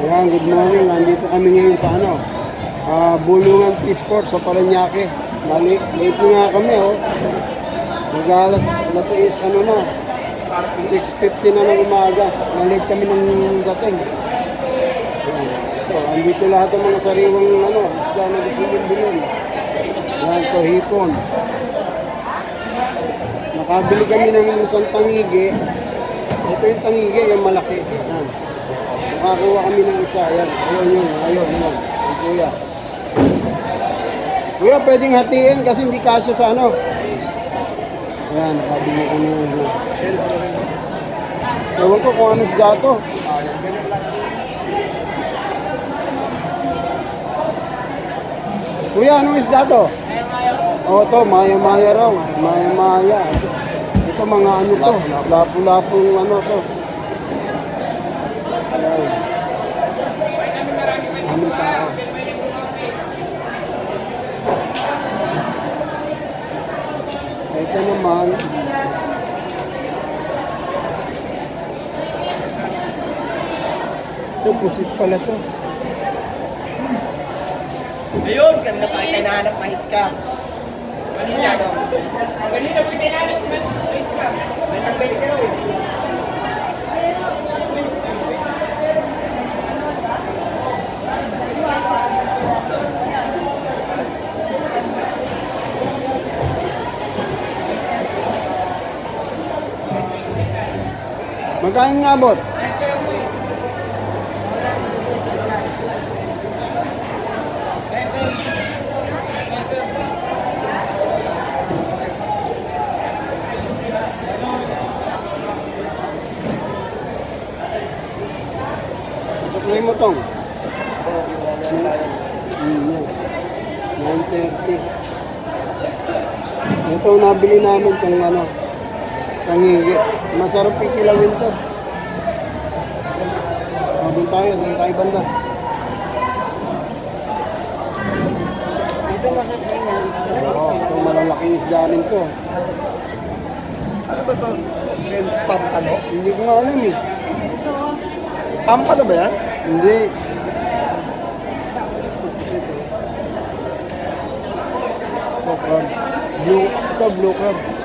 Ayan, good morning. Nandito kami ngayon sa ano, ah, Bulungan T-Sport sa Paranaque. Mali, late nga kami, oh. Mag-alas, alas 6, ano na, 6.50 na ng umaga. Nalate kami ng dating. Ayan. Ito, andito lahat ng mga sariwang ano, isda na gusto nyo bilhin. Yan, ito, hipon. Nakabili kami ng isang tangigi. Ito yung tangigi, yung malaki. Yan. Nakakuha kami ng isa. Ayan, ayun yun, ayun, yun. Ang kuya. Kuya, pwedeng hatiin kasi hindi kaso sa ano. Ayan, nakabili kami ng ano. Ewan ko kung ano isda to. Kuya, anong isda to? Oo, to, maya-maya raw. Maya-maya. Ito mga ano to, lapu-lapong ano to. Ayan. Anong tao? Ito naman, ito pusit pala to. Ayun, kanina pa kita hinahanap mais ka. Kanina, no? Kanina po tinanong ko mais ka. Magkano nga bot? Tuklay mo tong. Mm, yan. 930. Ito nabili namin kung ano, Tangigi. Masarap pikilawin to. Oh, doon tayo, doon tayo banda. Oo, ito malalaking isda rin to. Ano ba to? Del pump ano? Hindi ko nga alam eh. Pump ano ba yan? Hindi. Ito, crab. Blue, ito, blue crab.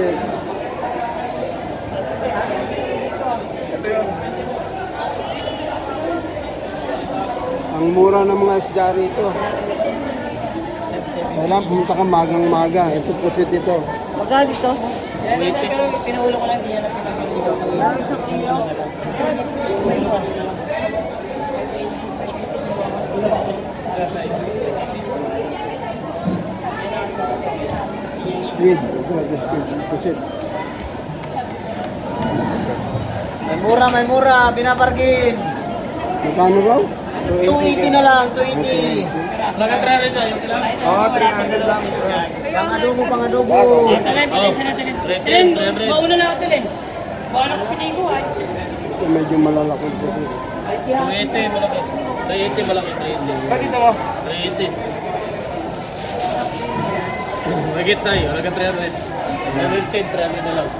Ang mura ng mga isda rito. Kailangan pumunta ka magang-maga. Ito pusit ito. Magkano ito? Pero pinuulo ko lang diyan na pinagpapalito. Squid. Ito, ito squid. Pusit. May mura, may mura. Binabargin. Magkano raw? 280 na lang, 280. Magkatra rin tayo. Oo, oh, 300 lang. Pang adobo, pang adobo. Talay, natin. Tilen, mauna na ako tilen. Bawala ko si Nico ay. Ito medyo malalaki pusit. 380 malaki. 380 malaki. 380. Ba't dito mo? 380. Magit tayo. Halaga 300. 310, 300 na lang.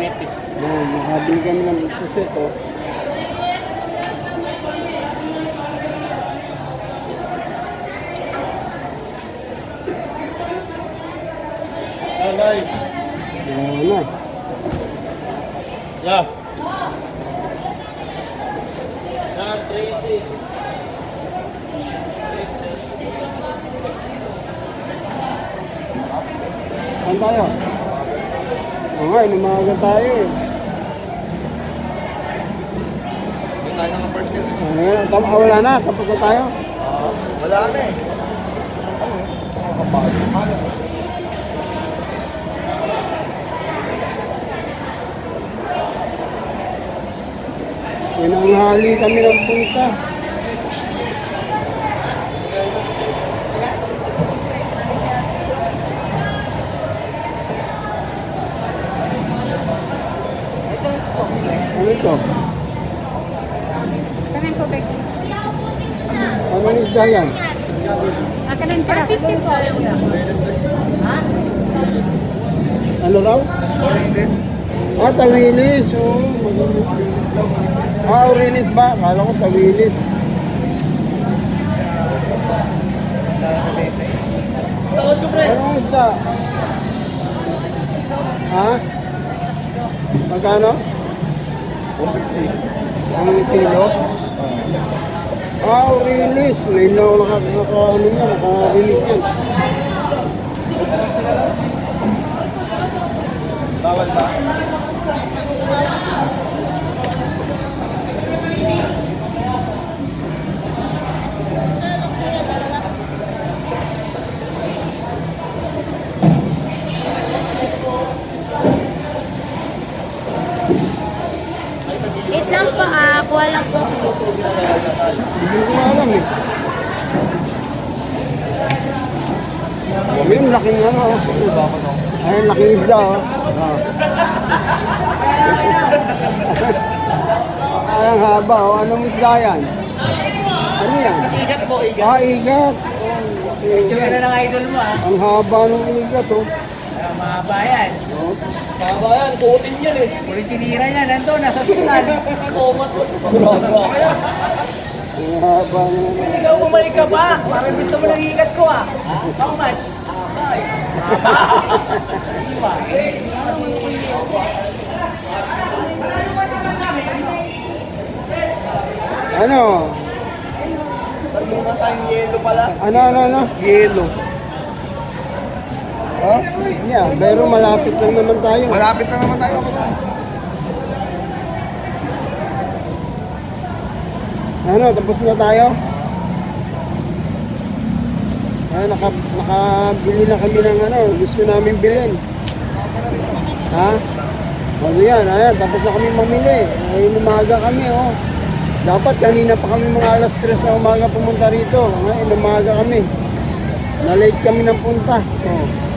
280. Yan, nakabili kami ng pusit. Oh. Alay. Na. Yeah. Yan, 380. Saan tayo? Oo nga, inumaga tayo eh. Doon tayo ng first year. Ano yan? Tam ah, wala na, tapos na tayo. Oo, wala na eh. Ano? Nakakapagod. Pinanghali kami ng punta. Ito? Tangan ko, Bek. Ano isda yan? Akin ang tira. raw? Orides. Ah, tawilis. Oo, maganda. Ah, orilis ba? Kala ko tawilis. Takot ko, pre. Ano isda? Ha? Magkano? 150. Ang kilo? Ah, orilis. Ngayon lang ako naka, naka, ano yan, nakarinig yan. Bawal ba? Kami yung laking ano. oh. Ay, laking isda oh. Ah. Ay, ang haba oh. Anong isda yan? Ano yan? Igat po, igat. Ah, igat. Yung na ng idol mo ah. Ang haba ng igat oh. Ah, Mahaba yan. Oh. Tama yan, kutin yan eh. Ulit tinira niya, nandun, nasa hospital. Comatose. Ang haba ng Ikaw bumalik ka ba? Parang gusto mo nang ikat ko ah. How much? Ay, mahaba. Iwa. Ano? Tatlo na tayong yelo pala. Ano, ano, ano? Yelo. Ha? Yeah, pero malapit lang naman tayo. Malapit na naman tayo. Ano, tapos na tayo? Ah, naka, nakabili na kami ng ano, gusto namin bilhin. Ha? Ano yan, ayan, tapos na kami mamili. Ay, umaga kami, oh. Dapat kanina pa kami mga alas 3 na umaga pumunta rito. Ngayon, umaga kami. Na-late kami ng punta. Oh.